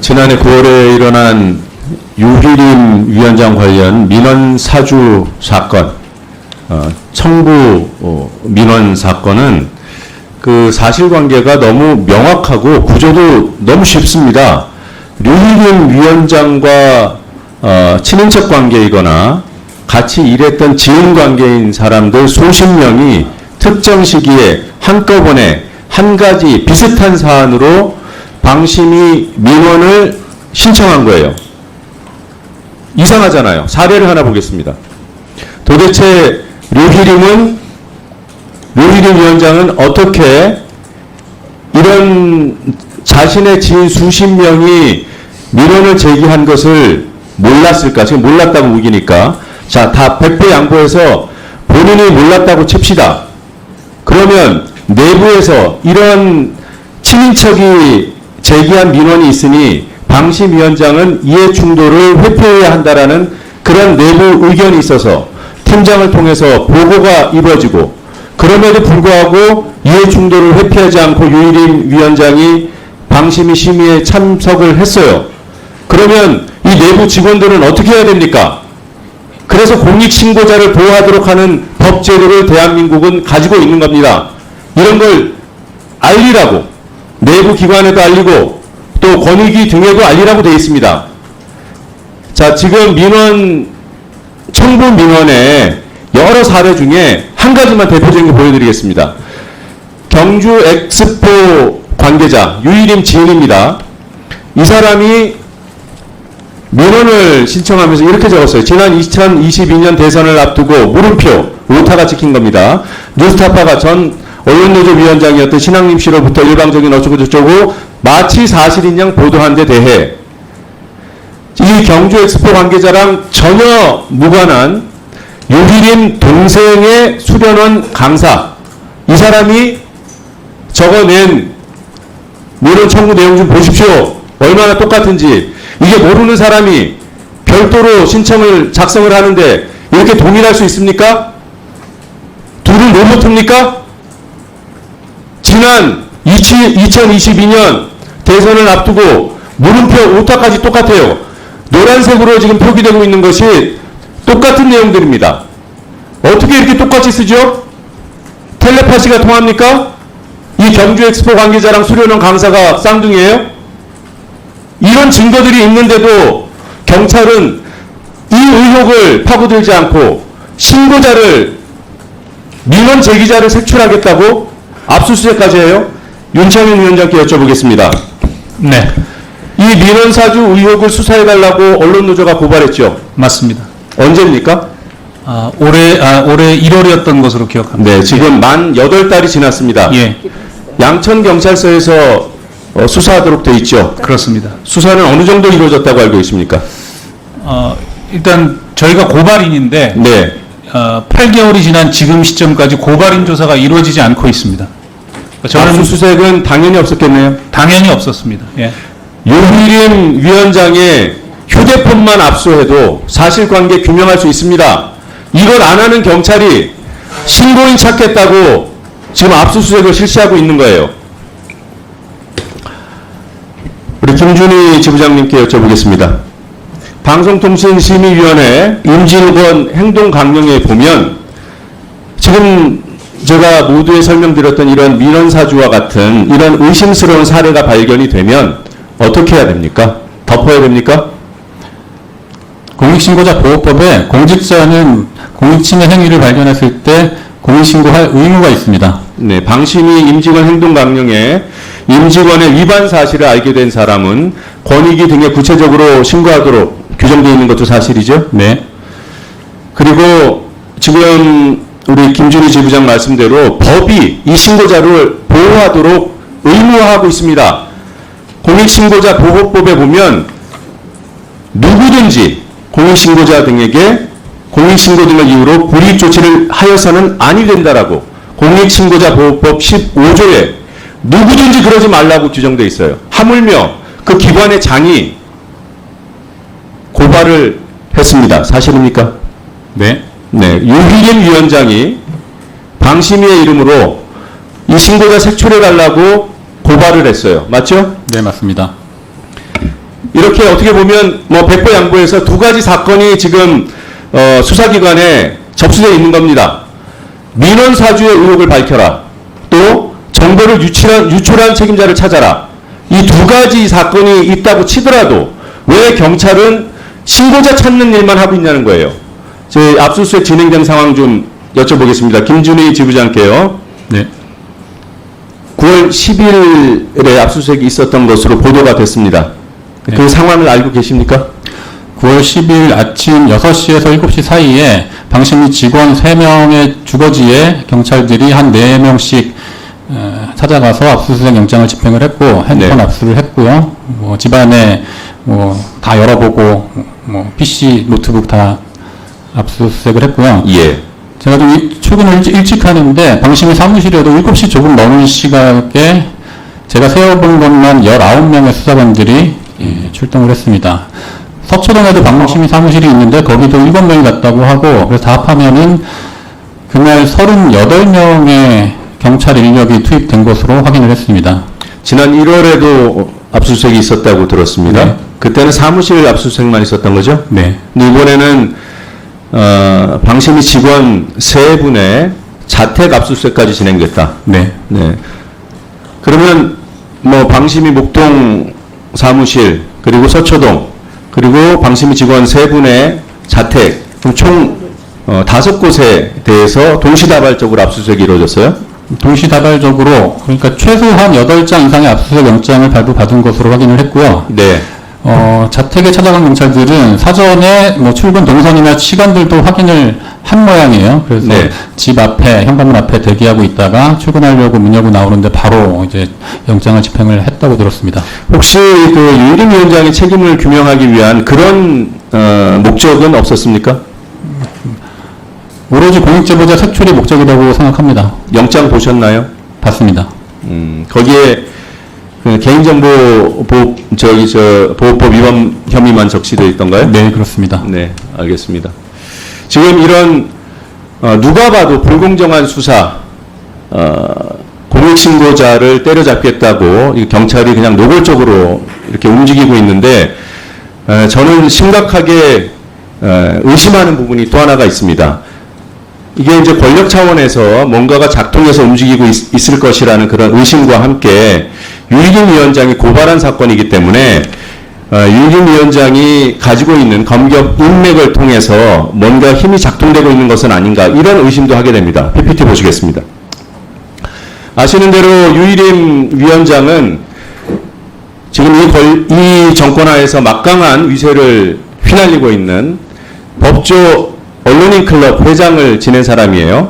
지난해 9월에 일어난 유희림 위원장 관련 민원 사주 사건, 어, 청구 어, 민원 사건은 그 사실관계가 너무 명확하고 구조도 너무 쉽습니다. 류희림 위원장과 어, 친인척 관계이거나 같이 일했던 지인 관계인 사람들 수십 명이 특정 시기에 한꺼번에 한 가지 비슷한 사안으로 방심이 민원을 신청한 거예요. 이상하잖아요. 사례를 하나 보겠습니다. 도대체 류희림은 류희림 위원장은 어떻게 이런 자신의 지인 수십 명이 민원을 제기한 것을 몰랐을까? 지금 몰랐다고 우기니까. 자, 다 100배 양보해서 본인이 몰랐다고 칩시다. 그러면 내부에서 이런 친인척이 제기한 민원이 있으니 방심위원장은 이해 충돌을 회피해야 한다라는 그런 내부 의견이 있어서 팀장을 통해서 보고가 이루어지고 그럼에도 불구하고 이해 충돌을 회피하지 않고 유일임 위원장이 방심위 심의에 참석을 했어요. 그러면 이 내부 직원들은 어떻게 해야 됩니까? 그래서 공익신고자를 보호하도록 하는 법 제도를 대한민국은 가지고 있는 겁니다. 이런 걸 알리라고 내부 기관에도 알리고 또 권익위 등에도 알리라고 되어 있습니다. 자, 지금 민원 청부 민원의 여러 사례 중에 한 가지만 대표적인 거 보여드리겠습니다. 경주 엑스포 관계자 유일임 지인입니다. 이 사람이 민원을 신청하면서 이렇게 적었어요. 지난 2022년 대선을 앞두고 물음표 오타가 찍힌 겁니다. 뉴스타파가 전 언론노조 위원장이었던 신학림 씨로부터 일방적인 어쩌고저쩌고 마치 사실인 양 보도한 데 대해 이 경주 엑스포 관계자랑 전혀 무관한 유희림 동생의 수련원 강사 이 사람이 적어낸 민원 청구 내용 좀 보십시오. 얼마나 똑같은지 이게 모르는 사람이 별도로 신청을 작성을 하는데 이렇게 동일할 수 있습니까? 못 붙습니까? 지난 2022년 대선을 앞두고 물음표 오타까지 똑같아요. 노란색으로 지금 표기되고 있는 것이 똑같은 내용들입니다. 어떻게 이렇게 똑같이 쓰죠? 텔레파시가 통합니까? 이 경주 엑스포 관계자랑 수련원 강사가 쌍둥이에요? 이런 증거들이 있는데도 경찰은 이 의혹을 파고들지 않고 신고자를 민원 제기자를 색출하겠다고 압수수색까지 해요? 윤창현 위원장께 여쭤보겠습니다. 네, 이 민원 사주 의혹을 수사해달라고 언론 노조가 고발했죠. 맞습니다. 언제입니까? 아, 올해 아, 올해 1월이었던 것으로 기억합니다. 네, 지금 만 8달이 지났습니다. 예, 양천 경찰서에서 어, 수사하도록 돼 있죠. 그렇습니다. 수사는 어느 정도 이루어졌다고 알고 있습니까? 어, 일단 저희가 고발인인데 네. 어, 8개월이 지난 지금 시점까지 고발인 조사가 이루어지지 않고 있습니다. 저는 압수수색은 당연히 없었겠네요. 당연히 없었습니다. 예, 유희림 위원장의 휴대폰만 압수해도 사실관계 규명할 수 있습니다. 이걸 안 하는 경찰이 신고인 찾겠다고 지금 압수수색을 실시하고 있는 거예요. 우리 김준희 지부장님께 여쭤보겠습니다. 방송통신심의위원회 임진권 행동강령에 보면 지금 제가 모두에 설명드렸던 이런 민원사주와 같은 이런 의심스러운 사례가 발견이 되면 어떻게 해야 됩니까? 덮어야 됩니까? 공익신고자 보호법에 공직자는 공익침해 행위를 발견했을 때 공익신고할 의무가 있습니다. 네, 방심위 임직원 행동 강령에 임직원의 위반 사실을 알게 된 사람은 권익위 등에 구체적으로 신고하도록 규정되어 있는 것도 사실이죠. 네. 그리고 지금 우리 김준희 지부장 말씀대로 법이 이 신고자를 보호하도록 의무화하고 있습니다. 공익신고자 보호법에 보면 누구든지 공익신고자 등에게 공익신고 등을 이유로 불이익 조치를 하여서는 아니 된다라고 공익신고자 보호법 15조에 누구든지 그러지 말라고 규정되어 있어요. 하물며 그 기관의 장이 고발을 했습니다. 사실입니까? 네. 네, 유희림 위원장이 방심위의 이름으로 이 신고자 색출해 달라고 고발을 했어요. 맞죠? 네, 맞습니다. 이렇게 어떻게 보면 뭐 백보 양보해서 두 가지 사건이 지금 어, 수사기관에 접수되어 있는 겁니다. 민원 사주의 의혹을 밝혀라. 또 정보를 유출한, 유출한 책임자를 찾아라. 이 두 가지 사건이 있다고 치더라도 왜 경찰은 신고자 찾는 일만 하고 있냐는 거예요. 저희 압수수색 진행된 상황 좀 여쭤보겠습니다. 김준희 지부장께요. 네. 9월 10일에 압수수색이 있었던 것으로 보도가 됐습니다. 그 네. 상황을 알고 계십니까? 9월 10일 아침 6시에서 7시 사이에 방심리 직원 3명의 주거지에 경찰들이 한 4명씩 찾아가서 압수수색 영장을 집행을 했고 핸드폰 네. 압수를 했고요. 뭐 집안에 뭐 다 열어보고 뭐 PC, 노트북 다 압수수색을 했고요. 예. 제가 좀 일- 출근을 일찍, 일찍 하는데 방심리 사무실에도 7시 조금 넘은 시각에 제가 세어본 것만 19명의 수사관들이 예, 출동을 했습니다. 서초동에도 방심리 사무실이 있는데 거기도 7명이 갔다고 하고 그래서 다 합하면은 그날 38명의 경찰 인력이 투입된 것으로 확인을 했습니다. 지난 1월에도 압수수색이 있었다고 들었습니다. 네. 그때는 사무실 압수수색만 있었던 거죠? 네. 근데 이번에는 어, 방심위 직원 세 분의 자택 압수수색까지 진행됐다. 네. 네. 그러면 뭐 방심위 목동 사무실 그리고 서초동 그리고 방심위 직원 세 분의 자택 그럼 총 어, 다섯 곳에 대해서 동시다발적으로 압수수색이 이루어졌어요. 동시다발적으로 그러니까 최소한 8장 이상의 압수수색 영장을 발부받은 것으로 확인을 했고요. 네. 어, 자택에 찾아간 경찰들은 사전에 뭐 출근 동선이나 시간들도 확인을 한 모양이에요. 그래서 네. 집 앞에, 현관문 앞에 대기하고 있다가 출근하려고 문 열고 나오는데 바로 이제 영장을 집행을 했다고 들었습니다. 혹시 그 유일임 위원장의 책임을 규명하기 위한 그런 어, 목적은 없었습니까? 오로지 공익제보자 색출이 목적이라고 생각합니다. 영장 보셨나요? 봤습니다. 음, 거기에 그 개인정보 보호 저기 저 보호법 위반 혐의만 적시되어 있던가요? 네, 그렇습니다. 네, 알겠습니다. 지금 이런 어, 누가 봐도 불공정한 수사, 어, 공익신고자를 때려잡겠다고 이 경찰이 그냥 노골적으로 이렇게 움직이고 있는데 에, 저는 심각하게 에, 의심하는 부분이 또 하나가 있습니다. 이게 이제 권력 차원에서 뭔가가 작동해서 움직이고 있, 을 것이라는 그런 의심과 함께 유익임 위원장이 고발한 사건이기 때문에 어, 유익임 위원장이 가지고 있는 검경 인맥을 통해서 뭔가 힘이 작동되고 있는 것은 아닌가 이런 의심도 하게 됩니다. PPT 보시겠습니다. 아시는 대로 유일임 위원장은 지금 이, 권- 이 정권 하에서 막강한 위세를 휘날리고 있는 법조 언론인 클럽 회장을 지낸 사람이에요.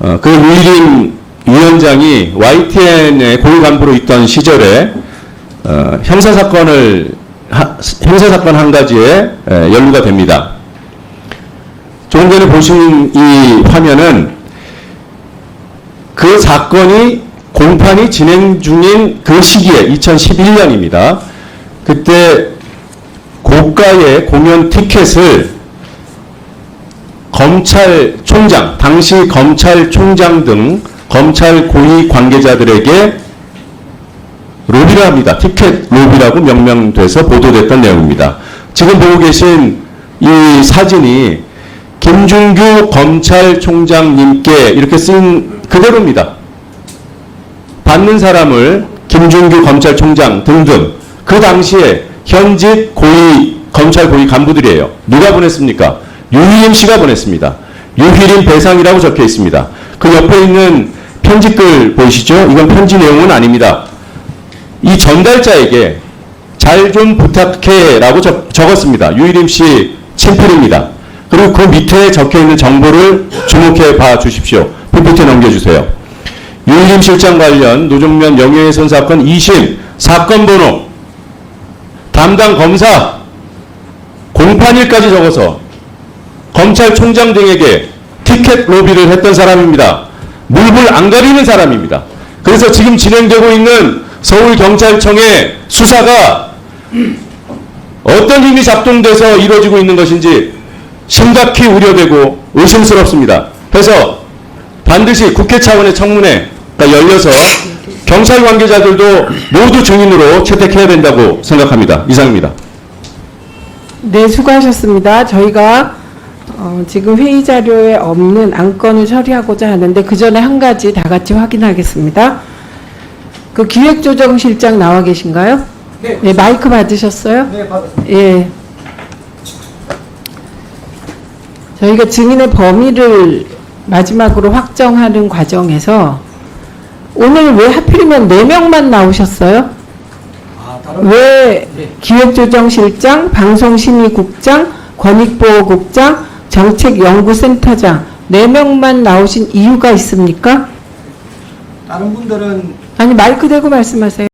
어, 그 유일임 위원장이 YTN의 고위 간부로 있던 시절에 어, 형사 사건을 하- 형사 사건 한 가지에 에, 연루가 됩니다. 조금 전에 보신 이 화면은 그 사건이 공판이 진행 중인 그 시기에 2011년입니다. 그때 고가의 공연 티켓을 검찰총장, 당시 검찰총장 등 검찰 고위 관계자들에게 로비를 합니다. 티켓 로비라고 명명돼서 보도됐던 내용입니다. 지금 보고 계신 이 사진이 김준규 검찰총장님께 이렇게 쓴 그대로입니다. 받는 사람을 김준규 검찰총장 등등 그 당시에 현직 고위 검찰 고위 간부들이에요. 누가 보냈습니까? 유희림 씨가 보냈습니다. 유희림 배상이라고 적혀 있습니다. 그 옆에 있는 편지글 보이시죠? 이건 편지 내용은 아닙니다. 이 전달자에게 잘 좀 부탁해 라고 적, 적었습니다. 유희림 씨 친필입니다. 그리고 그 밑에 적혀 있는 정보를 주목해 봐 주십시오. PPT 넘겨주세요. 유일임 실장 관련 노정면 명예훼손 사건 2심 사건 번호 담당 검사 공판일까지 적어서 검찰총장 등에게 티켓 로비를 했던 사람입니다. 물불 안 가리는 사람입니다. 그래서 지금 진행되고 있는 서울경찰청의 수사가 어떤 힘이 작동돼서 이루어지고 있는 것인지 심각히 우려되고 의심스럽습니다. 그래서 반드시 국회 차원의 청문회가 열려서 경찰 관계자들도 모두 증인으로 채택해야 된다고 생각합니다. 이상입니다. 네, 수고하셨습니다. 저희가 어, 지금 회의 자료에 없는 안건을 처리하고자 하는데 그 전에 한 가지 다 같이 확인하겠습니다. 그 기획조정실장 나와 계신가요? 네. 마이크 받으셨어요? 네, 받았습니다. 예. 저희가 증인의 범위를 마지막으로 확정하는 과정에서 오늘 왜 하필이면 4명만 나오셨어요? 왜 기획조정실장, 방송심의국장, 권익보호국장, 정책연구센터장 4명만 나오신 이유가 있습니까? 다른 분들은 아니 마이크 대고 말씀하세요.